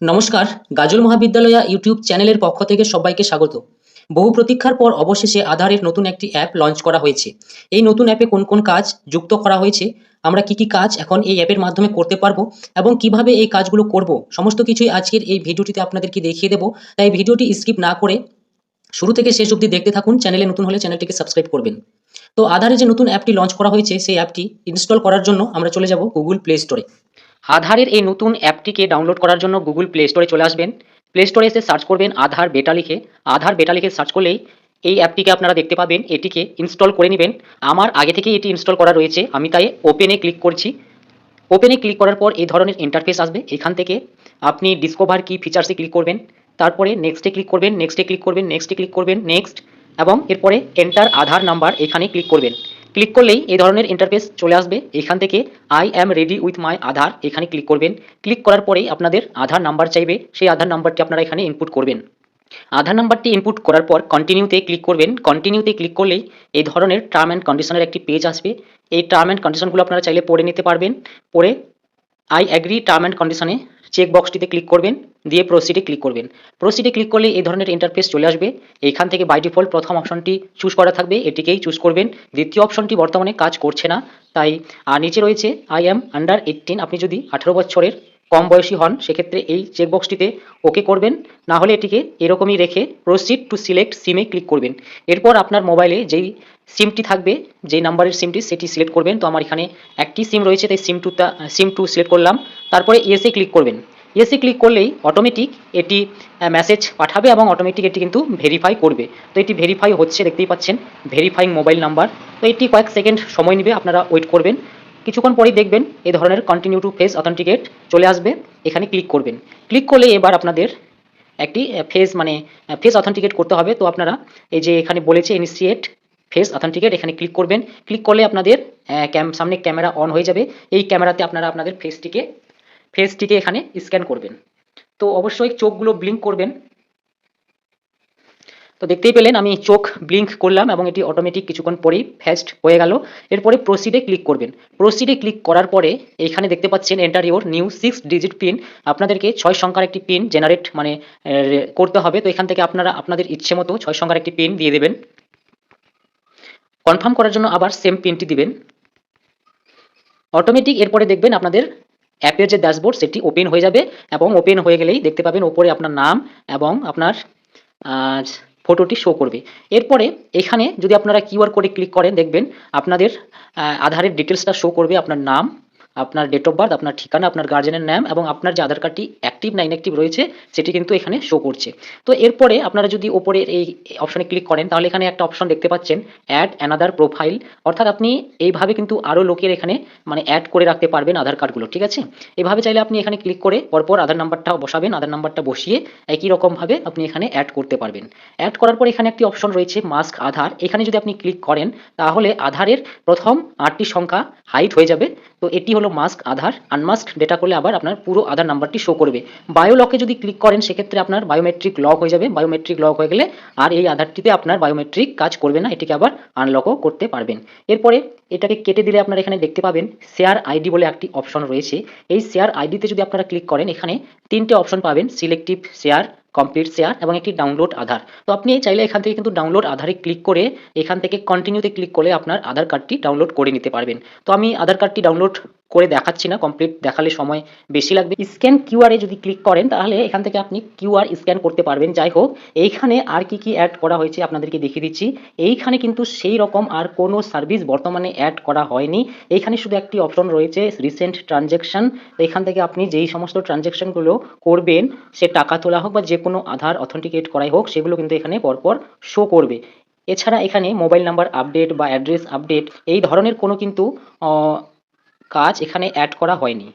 নমস্কার, গাজল মহাবিদ্যালয়া ইউটিউব চ্যানেলের পক্ষ থেকে সবাইকে স্বাগত। বহু প্রতীক্ষার পর অবশেষে আধারের নতুন একটি অ্যাপ লঞ্চ করা হয়েছে। এই নতুন অ্যাপে কোন কোন কাজ যুক্ত করা হয়েছে, আমরা কি কি কাজ এখন এই অ্যাপের মাধ্যমে করতে পারব এবং কীভাবে এই কাজগুলো করব, সমস্ত কিছুই আজকের এই ভিডিওটিতে আপনাদেরকে দেখিয়ে দেবো। তাই ভিডিওটি স্কিপ না করে শুরু থেকে শেষ অবধি দেখতে থাকুন, চ্যানেলে নতুন হলে চ্যানেলটিকে সাবস্ক্রাইব করবেন। তো আধারে যে নতুন অ্যাপটি লঞ্চ করা হয়েছে, সেই অ্যাপটি ইনস্টল করার জন্য আমরা চলে যাব গুগল প্লে স্টোরে। আধারের এই নতুন অ্যাপটিকে ডাউনলোড করার জন্য গুগল প্লে স্টোরে চলে আসবেন। প্লে স্টোরে এসে সার্চ করবেন আধার বেটা লিখে। আধার বেটা লিখে সার্চ করলেই এই অ্যাপটিকে আপনারা দেখতে পাবেন। এটিকে ইনস্টল করে নেবেন। আমার আগে থেকেই এটি ইনস্টল করা রয়েছে। আমি তাই ওপেনে ক্লিক করছি। ওপেনে ক্লিক করার পর এই ধরনের ইন্টারফেস আসবে। এখান থেকে আপনি ডিসকভার কি ফিচার্সে ক্লিক করবেন। তারপরে নেক্সটে ক্লিক করবেন নেক্সটে ক্লিক করবেন নেক্সটে ক্লিক করবেন নেক্সট এবং এরপরে এন্টার আধার নাম্বার এখানে ক্লিক করবেন। ক্লিক করলেই এই ধরনের ইন্টারফেস চলে আসবে। এখান থেকে I am ready with my Aadhaar এখানে ক্লিক করবেন। ক্লিক করার পরেই আপনাদের আধার নাম্বার চাইবে। সেই আধার নাম্বারটি আপনারা এখানে ইনপুট করবেন। আধার নাম্বারটি ইনপুট করার পর কন্টিনিউতে ক্লিক করবেন। কন্টিনিউতে ক্লিক করলেই এই ধরনের টার্ম অ্যান্ড কন্ডিশনের একটি পেজ আসবে। এই টার্ম অ্যান্ড কন্ডিশনগুলো আপনারা চাইলে পড়ে নিতে পারবেন। পড়ে আই অ্যাগ্রি টার্ম অ্যান্ড কন্ডিশনে চেক বক্সটিতে ক্লিক করবেন, দিয়ে প্রসিডে ক্লিক করবেন। প্রসিডে ক্লিক করলে এই ধরনের ইন্টারফেস চলে আসবে। এখান থেকে বাই ডিফল্ট প্রথম অপশনটি চুজ করা থাকবে, এটিকেই চুজ করবেন। দ্বিতীয় অপশনটি বর্তমানে কাজ করছে না, তাই নিচে রয়েছে আই অ্যাম আন্ডার এইটিন আপনি যদি আঠারো বছরের কম বয়সী হন, সেক্ষেত্রে এই চেকবক্সটিতে ওকে করবেন। না হলে এটিকে এরকমই রেখে প্রসিড টু সিলেক্ট সিমে ক্লিক করবেন। এরপর আপনার মোবাইলে যেই সিমটি থাকবে, যেই নাম্বারের সিমটি, সেটি সিলেক্ট করবেন। তো আমার এখানে একটি সিম রয়েছে, তাই সিম টুটা, সিম টু সিলেক্ট করলাম। তারপরে ইয়েসে ক্লিক করবেন। ইয়েসে ক্লিক করলেই অটোমেটিক এটি মেসেজ পাঠাবে এবং অটোমেটিক এটি কিন্তু ভেরিফাই করবে। তো এটি ভেরিফাই হচ্ছে, দেখতেই পাচ্ছেন ভেরিফাইং মোবাইল নাম্বার তো এটি কয়েক সেকেন্ড সময় নেবে, আপনারা ওয়েট করবেন। কিছুক্ষণ পরেই দেখবেন এই ধরনের কন্টিনিউ টু ফেস অথেন্টিকেট চলে আসবে, এখানে ক্লিক করবেন। ক্লিক করলে এবার আপনাদের একটি ফেস মানে ফেস অথেন্টিকেট করতে হবে। তো আপনারা এই যে এখানে বলেছে ইনিশিয়েট ফেস অথেন্টিকেট এখানে ক্লিক করবেন। ক্লিক করলে আপনাদের ক্যাম সামনে ক্যামেরা অন হয়ে যাবে। এই ক্যামেরাতে আপনারা আপনাদের ফেসটিকে ফেসটিকে এখানে স্ক্যান করবেন। তো অবশ্যই চোখগুলো ব্লিঙ্ক করবেন। তো দেখতেই পেলেন, আমি চোখ ব্লিঙ্ক করলাম এবং এটি অটোমেটিক কিছুক্ষণ পরেই ফ্যাস্ট হয়ে গেল। এরপরে প্রসিডে ক্লিক করবেন। প্রসিডে ক্লিক করার পরে এখানে দেখতে পাচ্ছেন enter your new six digit pin আপনাদেরকে ছয় সংখ্যার একটি পিন জেনারেট মানে করতে হবে। তো এখান থেকে আপনারা, আপনাদের ইচ্ছে মতো ছয় সংখ্যার একটি পিন দিয়ে দেবেন। কনফার্ম করার জন্য আবার সেম পিনটি দিবেন। অটোমেটিক এরপরে দেখবেন আপনাদের অ্যাপের যে ড্যাশবোর্ড সেটি ওপেন হয়ে যাবে এবং ওপেন হয়ে গেলেই দেখতে পাবেন ওপরে আপনার নাম এবং আপনার ফটোটি শো করবে। এরপরে এখানে যদি আপনারা কিউআর কোডে ক্লিক করেন, দেখবেন আপনাদের আধারের ডিটেলসটা শো করবে, আপনার নাম আপনার ডেট অফ বার্থ আপনার ঠিকানা, আপনার গার্জেনের নাম এবং আপনার যে আধার কার্ডটি অ্যাক্টিভ না ইনঅ্যাক্টিভ রয়েছে, সেটি কিন্তু এখানে শো করছে। তো এরপরে আপনারা যদি ওপরে এই অপশনে ক্লিক করেন, তাহলে এখানে একটা অপশন দেখতে পাচ্ছেন অ্যাড অ্যানাদার প্রোফাইল অর্থাৎ আপনি এইভাবে কিন্তু আরও লোকের এখানে মানে অ্যাড করে রাখতে পারবেন আধার কার্ডগুলো ঠিক আছে? এভাবে চাইলে আপনি এখানে ক্লিক করে পরপর আধার নাম্বারটা বসাবেন আধার নাম্বারটা বসিয়ে একই রকমভাবে আপনি এখানে অ্যাড করতে পারবেন। অ্যাড করার পর এখানে একটি অপশন রয়েছে মাস্ক আধার এখানে যদি আপনি ক্লিক করেন, তাহলে আধারের প্রথম আটটি সংখ্যা হাইট হয়ে যাবে। তো এটি হলো মাস্ক আধার আনমাস্ক ডেটা করলে আবার আপনার পুরো আধার নাম্বারটি শো করবে। বায়োলকে যদি ক্লিক করেন, সেক্ষেত্রে আপনার বায়োমেট্রিক লক হয়ে যাবে। বায়োমেট্রিক লক হয়ে গেলে আর এই আধারটিতে আপনার বায়োমেট্রিক কাজ করবে না, এটিকে আবার আনলকও করতে পারবেন। এরপরে এটাকে কেটে দিলে আপনারা এখানে দেখতে পাবেন শেয়ার আইডি বলে একটি অপশন রয়েছে। এই শেয়ার আইডিতে যদি আপনারা ক্লিক করেন, এখানে তিনটে অপশন পাবেন সিলেক্টিভ শেয়ার কমপ্লিট শেয়ার এবং একটি ডাউনলোড আধার। তো আপনি চাইলে এখান থেকে কিন্তু ডাউনলোড আধারে ক্লিক করে এখান থেকে কন্টিনিউতে ক্লিক করলে আপনার আধার কার্ডটি ডাউনলোড করে নিতে পারবেন। তো আমি আধার কার্ডটি ডাউনলোড করে দেখাচ্ছি না কমপ্লিট দেখালে সময় বেশি লাগবে। স্ক্যান কিউআরে যদি ক্লিক করেন, তাহলে এখান থেকে আপনি কিউআর স্ক্যান করতে পারবেন। যাই হোক, এইখানে আর কি কি অ্যাড করা হয়েছে আপনাদেরকে দেখিয়ে দিচ্ছি। এইখানে কিন্তু সেই রকম আর কোনো সার্ভিস বর্তমানে অ্যাড করা হয়নি। এইখানে শুধু একটি অপশন রয়েছে রিসেন্ট ট্রানজ্যাকশন এখান থেকে আপনি যেই সমস্ত ট্রানজ্যাকশনগুলো করবেন, সে টাকা তোলা হোক বা যে কোনো আধার অথেন্টিকেট করাই হোক, সেগুলো কিন্তু এখানে পরপর শো করবে। এছাড়া এখানে মোবাইল নাম্বার আপডেট বা অ্যাড্রেস আপডেট এই ধরনের কোনো কিন্তু কাজ এখানে অ্যাড করা হয়নি।